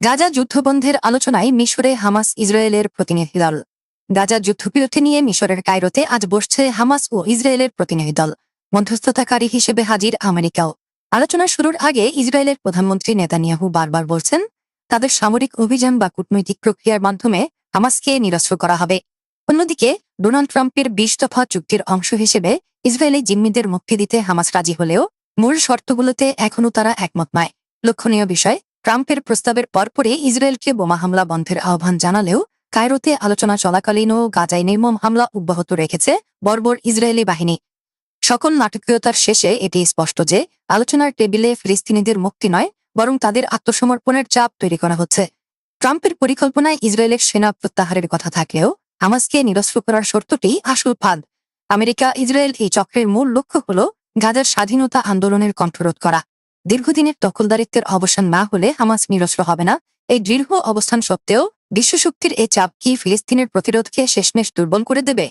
গাজা যুদ্ধবন্ধের আলোচনায় মিশরে হামাস ইসরায়েলের প্রতিনিধি দল। গাজা যুদ্ধবিরতি নিয়ে মিশরের কায়রোতে আজ বসছে হামাস ও ইসরায়েলের প্রতিনিধি দল। মধ্যস্থতাকারী হিসেবে হাজির আমেরিকাও। আলোচনা শুরুর আগে ইসরায়েলের প্রধানমন্ত্রী নেতানিয়াহু বারবার বলছেন, তাদের সামরিক অভিযান বা কূটনৈতিক প্রক্রিয়ার মাধ্যমে হামাসকে নিরস্ত্র করা হবে। অন্যদিকে, ডোনাল্ড ট্রাম্পের বিশ দফা চুক্তির অংশ হিসেবে ইসরায়েলি জিম্মিদের মুক্তি দিতে হামাস রাজি হলেও মূল শর্তগুলোতে এখনও তারা একমত নয়। লক্ষণীয় বিষয় ট্রাম্পের প্রস্তাবের পরপরই ইসরায়েলকে বোমা হামলা বন্ধের আহ্বান জানালেও কায়রোতে আলোচনা চলাকালীনও গাজায় নির্মম হামলা অব্যাহত রেখেছে বর্বর ইসরায়েলি বাহিনী। সকল নাটকীয়তার শেষে এটি স্পষ্ট যে, আলোচনার টেবিলে ফিলিস্তিনিদের মুক্তি নয়, বরং তাদের আত্মসমর্পণের চাপ তৈরি করা হচ্ছে। ট্রাম্পের পরিকল্পনায় ইসরায়েলের সেনা প্রত্যাহারের কথা থাকলেও হামাসকে নিরস্ত্র করার শর্তটি আসল ফাঁদ। আমেরিকা ইসরায়েল এই চক্রের মূল লক্ষ্য হল গাজার স্বাধীনতা আন্দোলনের কণ্ঠরোধ করা। দীর্ঘদিনের দখলদারিত্বের অবসান না হলে হামাস নিরস্ত্র হবে না। এই দৃঢ় অবস্থান সত্ত্বেও বিশ্বশক্তির এ চাপ কি ফিলিস্তিনের প্রতিরোধকে শেষমেশ দুর্বল করে দেবে?